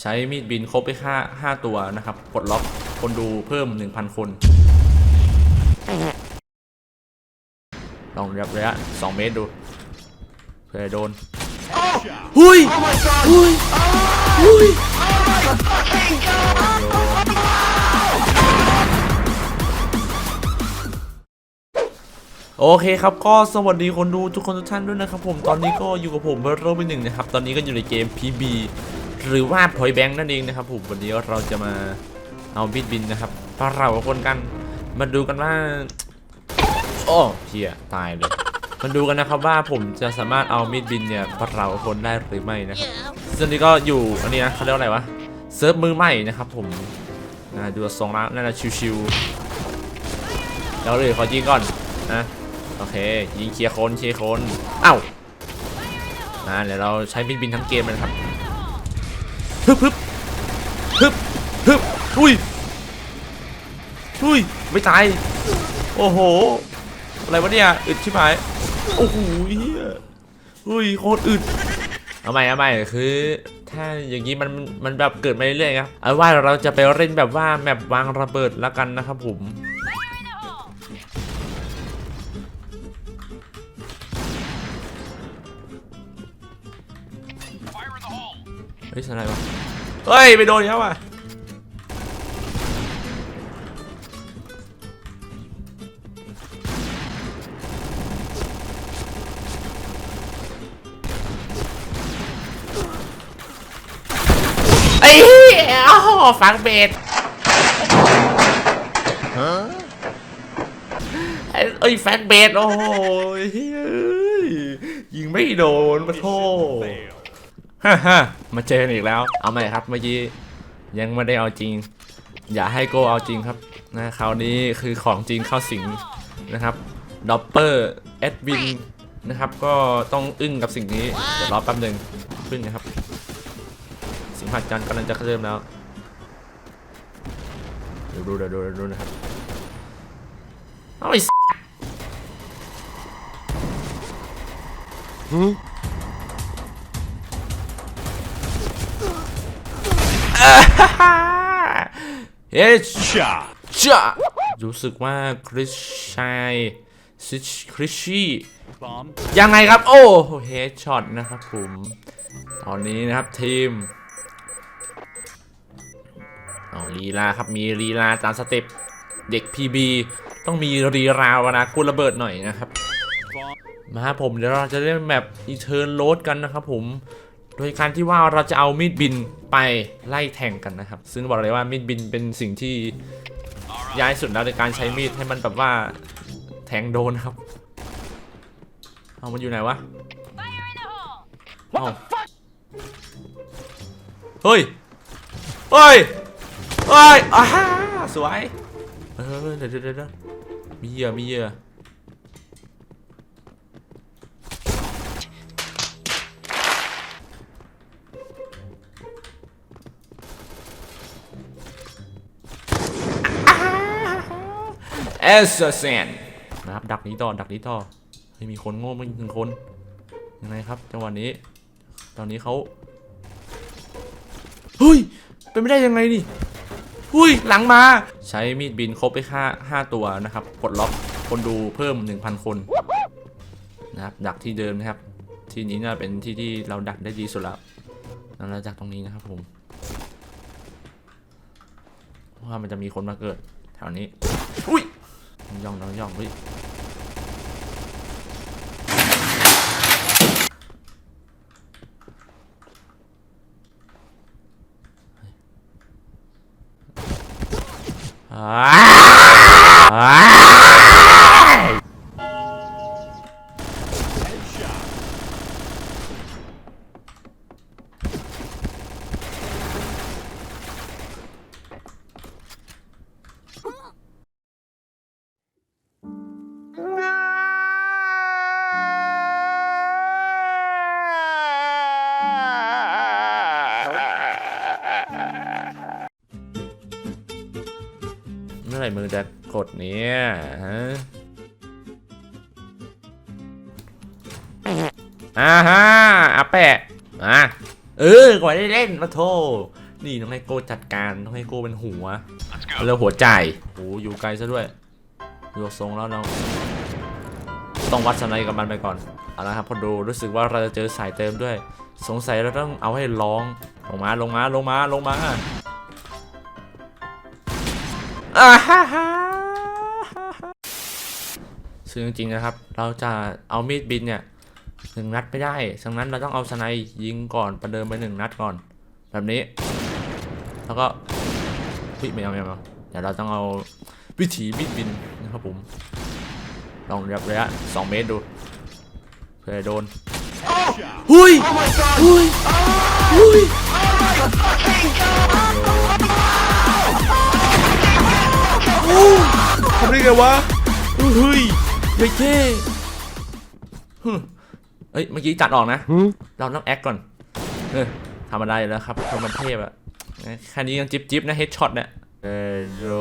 ใช้มีดบินครบไปห้าห้าตัวนะครับปลดล็อกคนดูเพิ่ม 1,000 คน ลองระยะ2เมตรดูเผื่อโดนหุยหุยหุยโอเคครับก็สวัสดีคนดูทุกคนทุกท่านด้วยนะครับผมตอนนี้ก็อยู่กับผมเบอร์โรบินหนึ่งนะครับ ตอนนี้ก็อยู่ในเกม PB หรือว่าพอยแบงค์นั่นเองนะครับผมวันนี้เราจะมาเอาบิดบินนะครับปะเราคนกัน มาดูกันว่าโอ้เฮียตายเลยมาดูกันนะครับว่าผมจะสามารถเอามีดบินเนี่ยปะเราคนได้หรือไม่นะครับซึ่งนี้ก็อยู่อันนี้นะเขาเรียกว่าอะไรวะเซิร์ฟมือใหม่นะครับ ผมดูทรงแล้วน่าจะชิวๆแล้วเลยขอยิงก่อนนะโอเค ยิงเคลียร์คนเคลียร์คนเอ้านะเดี๋ยวเราใช้มีดบินทั้งเกมเลยนะครับ ฮึบฮึบฮึบฮึบอุ้ยอุ้ยไม่ตายโอ้โห อะไรวะเนี่ยอึดใชิบหายโอ้โหเฮียอุ้ยโคตรอึดเอาใหม่เอาใหม่คือ ถ้าอย่างนี้มันมันแบบเกิดมาเรื่อยๆครับเอาว่าเราจะไปเล่นแบบว่าแมปวางระเบิดแล้วกันนะครับผม เฮ้ยอะไรวะเฮ้ยไปโดนเขาว่ะไอ้เหี้ยอ้าวฟังเบสไอ้เอ้ยแฟนเบสโอ้โหเฮ้ยยิงไม่โดนมาโทษ ฮ่าฮ่ามาเจอกันอีกแล้ว เอาใหม่ครับเมื่อกี้ยังไม่ได้เอาจริง อย่าให้โกเอาจริงครับนะคราวนี้คือของจริงเข้าสิงนะครับดอปเปอร์แอดวินนะครับ ก็ต้องอึ้งกับสิ่งนี้ เดี๋ยวรอแป๊บหนึ่งพึ่งนะครับ สิงหาจันทร์กำลังจะเริ่มแล้วเดี๋ยวดูเดี๋ยวดูเดี๋ยวดูนะครับเอาไอ้ เฮ้ย Shot. จ้ารู้สึกว่าคริสชัยซิชคริชชี่ยังไงครับ โอ้เฮดช็อตนะครับผม ตอนนี้นะครับทีมเอาลีลาครับมีลีลาตามสเต็ปเด็ก PB ต้องมีรีราวนะกูระเบิดหน่อยนะครับ มาครับผมเดี๋ยวเราจะเล่นแบบอีเทิร์นโรดกันนะครับผม โดยการที่ว่าเราจะเอามีดบินไปไล่แทงกันนะครับ ซึ่งบอกเลยว่ามีดบินเป็นสิ่งที่ย้ายสุดแล้วในการใช้มีดให้มันแบบว่าแทงโดนครับ เอามันอยู่ไหนวะเฮ้ย เฮ้ย เฮ้ยอ่าสวย เออเดี๋ยวเดี๋ยวเดี๋ยวมีเหยื่อมีเหยื่อ เอสเซนนะครับดักนี้ต่อดักนี้ต่อเฮ้ยมีคนโง่ไมาอีกหนึ่งคนยังไงครับจังหวะนี้ ตอนนี้เขาเฮ้ยเป็นไม่ได้ยังไงนี่หุ้ยหลังมา ใช้มีดบินครบไปห้าห้าตัวนะครับปลดล็อกคนดูเพิ่ม 1,000 คนนะครับดักที่เดิมนะครับ ที่นี้น่าเป็นที่ที่เราดักได้ดีสุดแล้วแล้วเรากตรงนี้นะครับผมว่ามันจะมีคนมาเกิดแถวนี้ อุ้ย น้องย่องน้อ ไหร่มือจะกดเนี่ยฮะอ่าฮะอาแปะอะเออกว่าได้เล่นมาโทนี่ต้องให้โก้จัดการต้องให้โก้เป็นหัวเรื่อหัวใจโอ้อยู่ไกลซะด้วยยกทรงแล้วเราต้องวัดสไนกับมันไปก่อนเอาละครับพอดูรู้สึกว่าเราจะเจอสายเติมด้วย สงสัยเราต้องเอาให้ร้องลงมาลงมาลงมาลงมา อ่าฮ่าฮ่าซึ่งจริงๆนะครับ เราจะเอามีดบินเนี่ยหนึ่งนัดไม่ได้ดังนั้นเราต้องเอาสไนยิงก่อนประเดิมไปหนึ่งนัดก่อน แบบนี้ แล้วก็พี่ไม่เอาไม่เอาเอาเดี๋ยวเราต้องเอาวิถีมีดบินนะครับผม ลองระยะสองเมตรดูเพื่อโดนหุยหุยหุย ได้ไงวะเฮ้ยเฮ้ยเท่ฮึเอ้ยเมื่อกี้จัดออกนะ เราต้องแอคก่อนเออธรรมดาอยู่แล้วครับคนมันเทพอะแค่นี้ยังจิ๊บจิ๊บนะเฮดช็อตเนี่ยเออโร